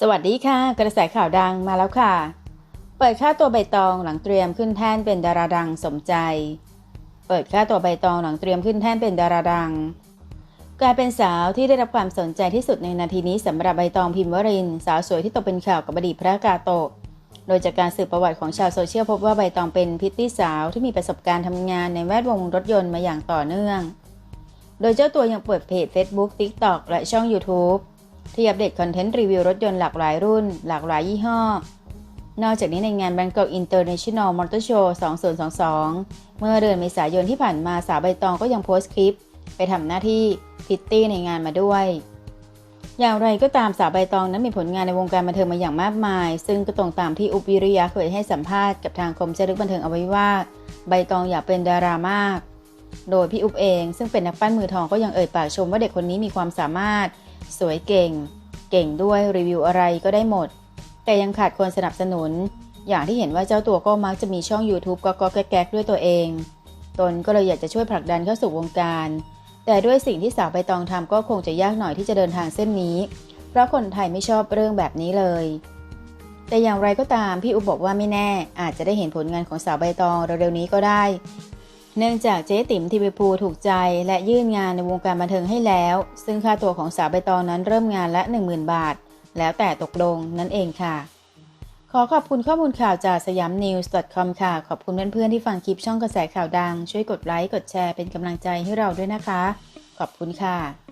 สวัสดีค่ะ กระแสข่าวดังมาแล้วค่ะ เปิดค่าตัวใบตองหลังเตรียมขึ้นแท่นเป็นดาราดังสมใจ เปิดค่าตัวใบตองหลังเตรียมขึ้นแท่นเป็นดาราดัง กลายเป็นสาวที่ได้รับความสนใจที่สุดในนาทีนี้สำหรับใบตองพิมพ์วริน สาวสวยที่ตกเป็นข่าวกับอดีตพระกาโตะโดยจากการสืบประวัติของชาวโซเชียลพบว่าใบตองเป็นพิตตี้สาวที่มีประสบการณ์ทำงานในแวดวงรถยนต์มาอย่างต่อเนื่อง โดยเจ้าตัวยังเปิดเพจ Facebook TikTok และช่อง YouTube ที่อัปเดตคอนเทนต์รีวิวรถยนต์หลากหลายรุ่น หลากหลายยี่ห้อ นอกจากนี้ในงาน Bangkok International Motor Show 2022 เมื่อเดือนเมษายนที่ผ่านมาสาวใบตองก็ยังโพสต์คลิป ไปทำหน้าที่พิตตี้ในงานมาด้วย อย่างไรก็ตามสาวใบตองนั้นมีผลงานในวงการบันเทิงมาอย่างมากมาย ซึ่งก็ตรงตามที่อุบวิริยะเคยให้สัมภาษณ์กับทางคมเจรึกบันเทิงเอาไว้ว่าใบตองอยากเป็นดารามาก โดยพี่อุบเอง ซึ่งเป็นนักปั้นมือทองก็ยังเอ่ยปากชมว่าเด็กคนนี้มีความสามารถ สวยเก่ง เก่งด้วยรีวิวอะไรก็ได้หมด แต่ยังขาดคนสนับสนุน อย่างที่เห็นว่าเจ้าตัวก็มักจะมีช่อง YouTube ก็ก็แก๊กด้วยตัวเอง ตนก็เลยอยากจะช่วยผลักดันเข้าสู่วงการ แต่ด้วยสิ่งที่สาวใบตองทำก็คงจะยากหน่อยที่จะเดินทางเส้นนี้ เพราะคนไทยไม่ชอบเรื่องแบบนี้เลย แต่อย่างไรก็ตามพี่อุบบอกว่าไม่แน่ อาจจะได้เห็นผลงานของสาวใบตองเร็วๆนี้ก็ได้ เนื่องจากเจ๊ติ๋มทีวีภูถูกใจและยื่นงานในวงการบันเทิงให้แล้ว ซึ่งค่าตัวของสาวใบตองนั้นเริ่มงานละ 10,000 บาท แล้วแต่ตกลงนั่นเองค่ะ ขอขอบคุณข้อมูลข่าวจากสยามนิวส์ .com ค่ะ ขอบคุณเพื่อนๆที่ฟังคลิปช่องกระแสข่าวดัง ช่วยกดไลค์กดแชร์เป็นกำลังใจให้เราด้วยนะคะ ขอบคุณค่ะ